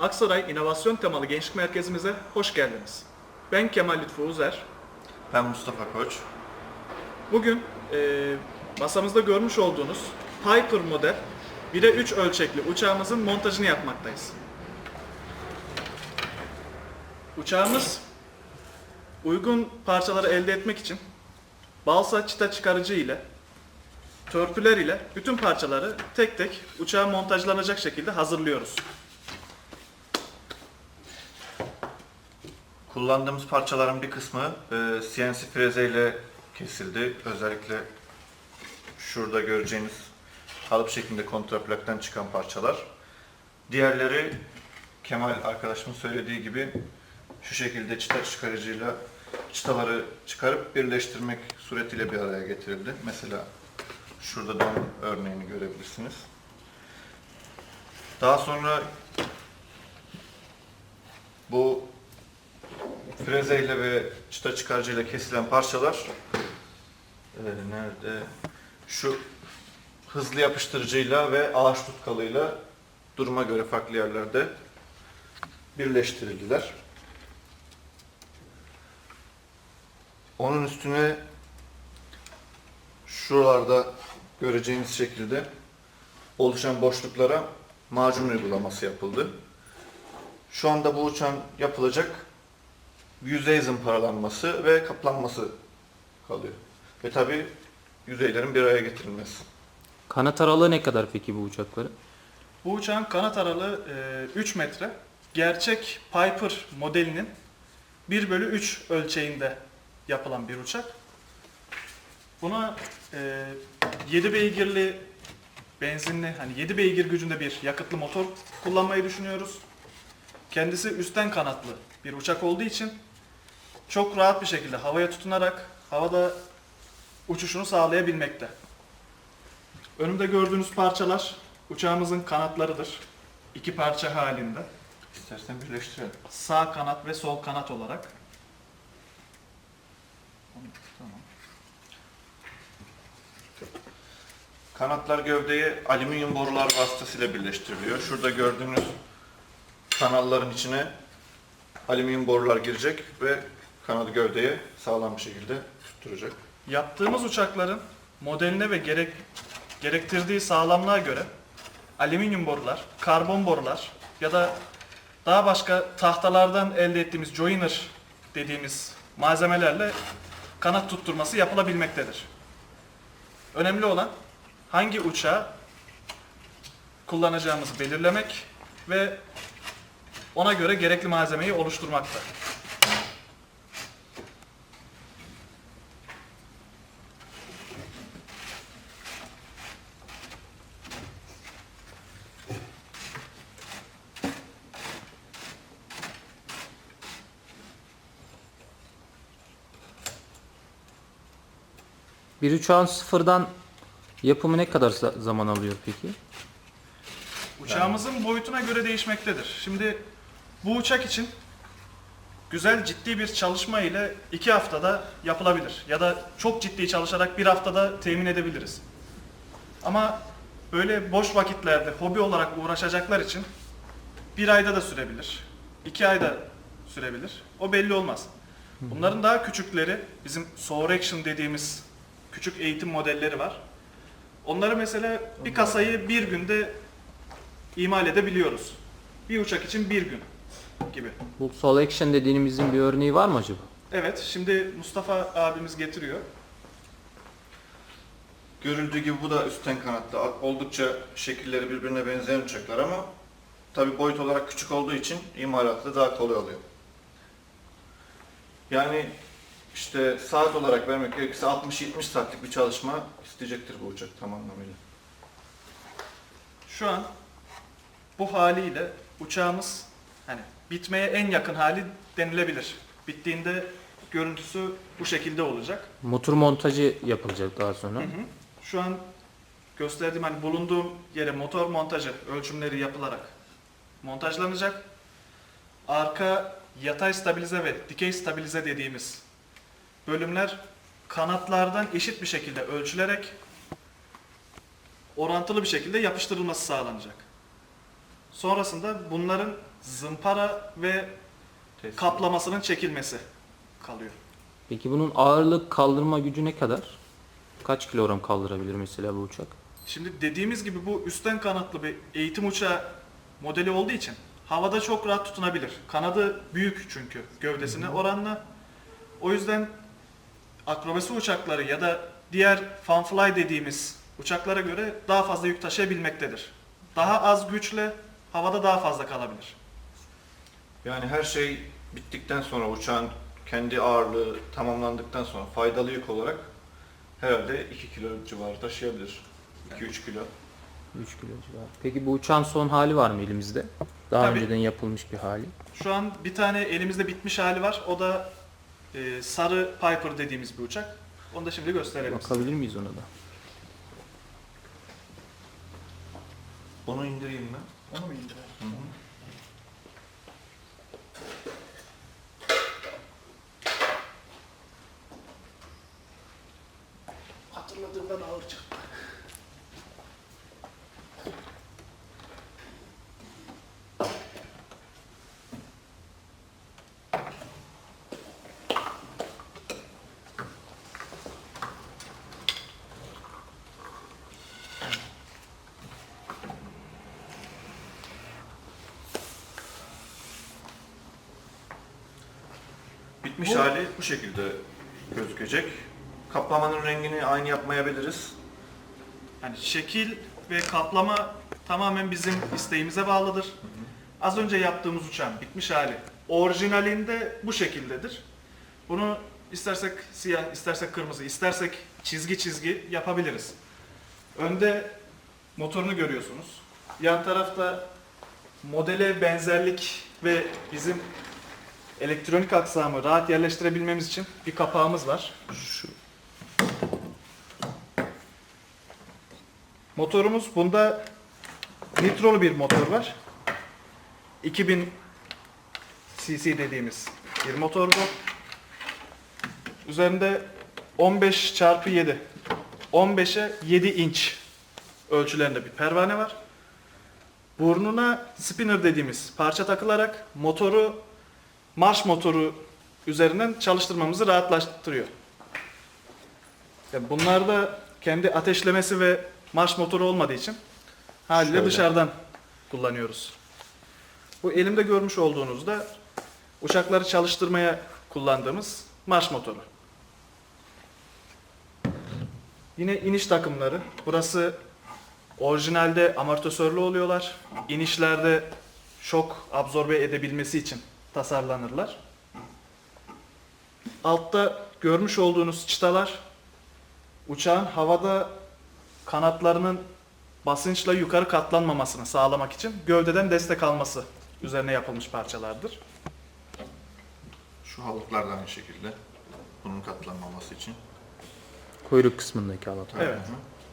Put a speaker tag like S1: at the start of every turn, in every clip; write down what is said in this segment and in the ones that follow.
S1: Aksaray İnovasyon Temalı Gençlik Merkezimize hoş geldiniz. Ben Kemal Lütfü Uzer.
S2: Ben Mustafa Koç.
S1: Bugün e, masamızda görmüş olduğunuz Piper model 1'e 3 ölçekli uçağımızın montajını yapmaktayız. Uçağımız uygun parçaları elde etmek için balsa çıta çıkarıcı ile törpüler ile bütün parçaları tek tek uçağa montajlanacak şekilde hazırlıyoruz.
S2: Kullandığımız parçaların bir kısmı e, CNC freze ile kesildi. Özellikle şurada göreceğiniz kalıp şeklinde kontraplaktan çıkan parçalar. Diğerleri Kemal arkadaşımın söylediği gibi şu şekilde çıta çıkarıcıyla çıtaları çıkarıp birleştirmek suretiyle bir araya getirildi. Mesela şurada da örneğini görebilirsiniz. Daha sonra bu frezeyle ve çıta çıkarıcıyla kesilen parçalar e, nerede? Şu hızlı yapıştırıcıyla ve ağaç tutkalıyla duruma göre farklı yerlerde birleştirildiler. Onun üstüne şuralarda göreceğiniz şekilde oluşan boşluklara macun uygulaması yapıldı. Şu anda bu uçağın yapılacak yüzey zımparalanması ve kaplanması kalıyor. Ve tabi yüzeylerin bir araya getirilmesi.
S3: Kanat aralığı ne kadar peki bu uçakların?
S1: Bu uçağın kanat aralığı e, 3 metre. Gerçek Piper modelinin 1 bölü 3 ölçeğinde yapılan bir uçak. Buna e, 7 beygirli benzinli, hani 7 beygir gücünde bir yakıtlı motor kullanmayı düşünüyoruz. Kendisi üstten kanatlı bir uçak olduğu için çok rahat bir şekilde havaya tutunarak havada uçuşunu sağlayabilmekte. Önümde gördüğünüz parçalar uçağımızın kanatlarıdır. İki parça halinde.
S2: İstersen birleştirelim.
S1: Sağ kanat ve sol kanat olarak. Tamam.
S2: Kanatlar gövdeye alüminyum borular vasıtasıyla birleştiriliyor. Şurada gördüğünüz kanalların içine alüminyum borular girecek ve kanadı gövdeye sağlam bir şekilde tutturacak.
S1: Yaptığımız uçakların modeline ve gerek gerektirdiği sağlamlığa göre alüminyum borular, karbon borular ya da daha başka tahtalardan elde ettiğimiz joiner dediğimiz malzemelerle kanat tutturması yapılabilmektedir. Önemli olan hangi uçağı kullanacağımızı belirlemek ve ona göre gerekli malzemeyi oluşturmaktır.
S3: Bir uçağın sıfırdan yapımı ne kadar za- zaman alıyor peki?
S1: Uçağımızın boyutuna göre değişmektedir. Şimdi bu uçak için güzel ciddi bir çalışma ile iki haftada yapılabilir. Ya da çok ciddi çalışarak bir haftada temin edebiliriz. Ama böyle boş vakitlerde hobi olarak uğraşacaklar için bir ayda da sürebilir. iki ayda sürebilir. O belli olmaz. Bunların daha küçükleri bizim Soar Action dediğimiz küçük eğitim modelleri var. Onları mesela bir kasayı bir günde imal edebiliyoruz. Bir uçak için bir gün gibi.
S3: Bu Sol Action dediğimizin bir örneği var mı acaba?
S1: Evet, şimdi Mustafa abimiz getiriyor.
S2: Görüldüğü gibi bu da üstten kanatlı. Oldukça şekilleri birbirine benzeyen uçaklar ama tabi boyut olarak küçük olduğu için imalatı da daha kolay oluyor. Yani işte saat olarak vermek gerekirse 60-70 saatlik bir çalışma isteyecektir bu uçak tam anlamıyla.
S1: Şu an bu haliyle uçağımız hani bitmeye en yakın hali denilebilir. Bittiğinde görüntüsü bu şekilde olacak.
S3: Motor montajı yapılacak daha sonra.
S1: Hı hı. Şu an gösterdiğim hani bulunduğum yere motor montajı ölçümleri yapılarak montajlanacak. Arka yatay stabilize ve dikey stabilize dediğimiz bölümler kanatlardan eşit bir şekilde ölçülerek orantılı bir şekilde yapıştırılması sağlanacak. Sonrasında bunların zımpara ve
S2: Teslim.
S1: kaplamasının çekilmesi kalıyor.
S3: Peki bunun ağırlık kaldırma gücü ne kadar? Kaç kilogram kaldırabilir mesela bu uçak?
S1: Şimdi dediğimiz gibi bu üstten kanatlı bir eğitim uçağı modeli olduğu için havada çok rahat tutunabilir. Kanadı büyük çünkü gövdesine oranla. O yüzden akrobasi uçakları ya da diğer fanfly dediğimiz uçaklara göre daha fazla yük taşıyabilmektedir. Daha az güçle havada daha fazla kalabilir.
S2: Yani her şey bittikten sonra uçağın kendi ağırlığı tamamlandıktan sonra faydalı yük olarak herhalde 2 kilo civarı taşıyabilir. 2-3 kilo.
S3: 3 kilo civarı. Peki bu uçağın son hali var mı elimizde? Daha
S1: Tabii.
S3: önceden yapılmış bir hali.
S1: Şu an bir tane elimizde bitmiş hali var. O da e, sarı Piper dediğimiz bir uçak. Onu da şimdi gösterelim. size.
S3: Bakabilir miyiz ona da?
S2: Onu indireyim mi?
S1: Onu mu indirelim?
S2: Hı hı.
S1: Hatırladığımdan ağır çıktı.
S2: Bitmiş
S1: Bu-
S2: hali bu şekilde gözükecek. Kaplamanın rengini aynı yapmayabiliriz.
S1: Yani şekil ve kaplama tamamen bizim isteğimize bağlıdır. Az önce yaptığımız uçağın bitmiş hali orijinalinde bu şekildedir. Bunu istersek siyah, istersek kırmızı, istersek çizgi çizgi yapabiliriz. Önde motorunu görüyorsunuz. Yan tarafta modele benzerlik ve bizim elektronik aksamı rahat yerleştirebilmemiz için bir kapağımız var.
S3: Şu
S1: Motorumuz bunda nitrolu bir motor var. 2000 cc dediğimiz bir motor bu. Üzerinde 15 çarpı 7 15'e 7 inç ölçülerinde bir pervane var. Burnuna spinner dediğimiz parça takılarak motoru marş motoru üzerinden çalıştırmamızı rahatlaştırıyor. Ya bunlar da kendi ateşlemesi ve marş motoru olmadığı için haliyle
S2: Şöyle.
S1: dışarıdan kullanıyoruz. Bu elimde görmüş olduğunuzda uçakları çalıştırmaya kullandığımız marş motoru. Yine iniş takımları. Burası orijinalde amortisörlü oluyorlar. İnişlerde şok absorbe edebilmesi için tasarlanırlar. Altta görmüş olduğunuz çıtalar uçağın havada kanatlarının basınçla yukarı katlanmamasını sağlamak için gövdeden destek alması üzerine yapılmış parçalardır.
S2: Şu halıklar da aynı şekilde. Bunun katlanmaması için.
S3: kuyruk kısmındaki halat.
S1: Evet.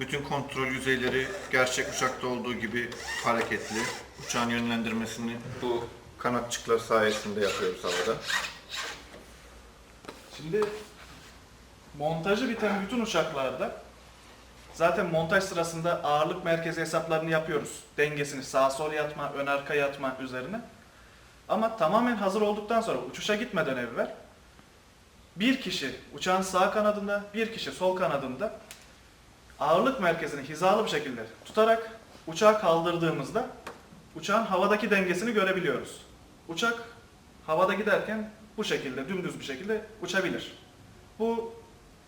S2: Bütün kontrol yüzeyleri gerçek uçakta olduğu gibi hareketli. Uçağın yönlendirmesini bu kanatçıklar sayesinde yapıyoruz havada.
S1: Şimdi montajı biten bütün uçaklarda zaten montaj sırasında ağırlık merkezi hesaplarını yapıyoruz. Dengesini sağ sol yatma, ön arka yatma üzerine. Ama tamamen hazır olduktan sonra uçuşa gitmeden evvel bir kişi uçağın sağ kanadında, bir kişi sol kanadında ağırlık merkezini hizalı bir şekilde tutarak uçağı kaldırdığımızda uçağın havadaki dengesini görebiliyoruz. Uçak havada giderken bu şekilde dümdüz bir şekilde uçabilir. Bu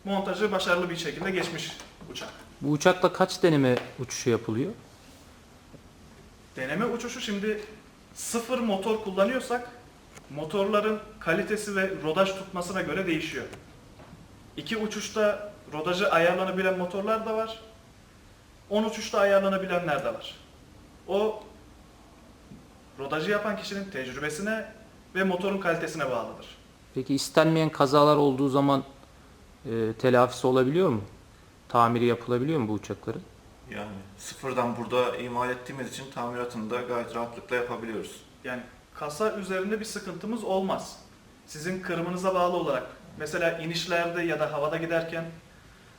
S1: montajı başarılı bir şekilde geçmiş uçak.
S3: Bu uçakla kaç deneme uçuşu yapılıyor?
S1: Deneme uçuşu şimdi sıfır motor kullanıyorsak motorların kalitesi ve rodaj tutmasına göre değişiyor. İki uçuşta rodajı ayarlanabilen motorlar da var. 10 uçuşta ayarlanabilenler de var. O rodajı yapan kişinin tecrübesine ve motorun kalitesine bağlıdır.
S3: Peki istenmeyen kazalar olduğu zaman e, telafisi olabiliyor mu? Tamiri yapılabiliyor mu bu uçakların?
S2: Yani sıfırdan burada imal ettiğimiz için tamiratını da gayet rahatlıkla yapabiliyoruz.
S1: Yani kasa üzerinde bir sıkıntımız olmaz. Sizin kırımınıza bağlı olarak mesela inişlerde ya da havada giderken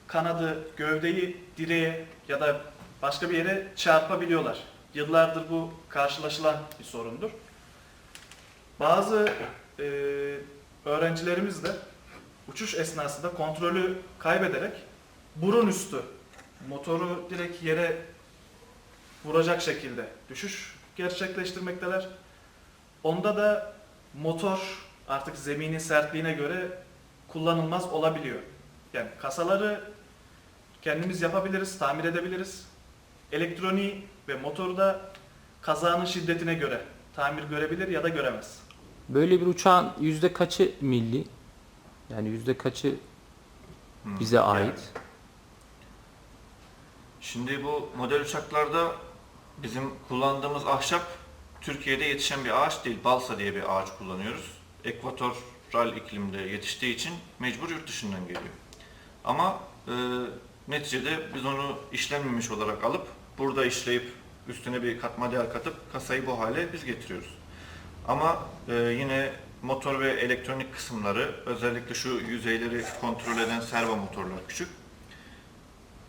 S1: kanadı, gövdeyi direğe ya da başka bir yere çarpabiliyorlar. Yıllardır bu karşılaşılan bir sorundur. Bazı e, öğrencilerimiz de uçuş esnasında kontrolü kaybederek burun üstü motoru direkt yere vuracak şekilde düşüş gerçekleştirmekteler. Onda da motor artık zeminin sertliğine göre kullanılmaz olabiliyor. Yani kasaları kendimiz yapabiliriz, tamir edebiliriz. Elektroniği ve motoru da kazanın şiddetine göre tamir görebilir ya da göremez.
S3: Böyle bir uçağın yüzde kaçı milli? Yani yüzde kaçı
S2: Hmm,
S3: bize
S2: yani
S3: ait?
S2: Şimdi bu model uçaklarda bizim kullandığımız ahşap Türkiye'de yetişen bir ağaç değil, balsa diye bir ağaç kullanıyoruz. Ekvatoral iklimde yetiştiği için mecbur yurt dışından geliyor. Ama e, neticede biz onu işlenmemiş olarak alıp burada işleyip üstüne bir katma değer katıp kasayı bu hale biz getiriyoruz. Ama e, yine motor ve elektronik kısımları özellikle şu yüzeyleri kontrol eden servo motorlar küçük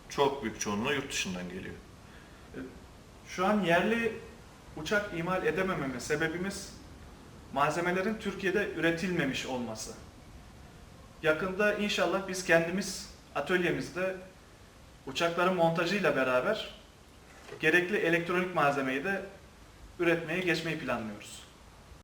S2: çok büyük çoğunluğu yurt dışından geliyor.
S1: Şu an yerli uçak imal edemememe sebebimiz malzemelerin Türkiye'de üretilmemiş olması. Yakında inşallah biz kendimiz atölyemizde uçakların montajıyla beraber gerekli elektronik malzemeyi de üretmeye geçmeyi planlıyoruz.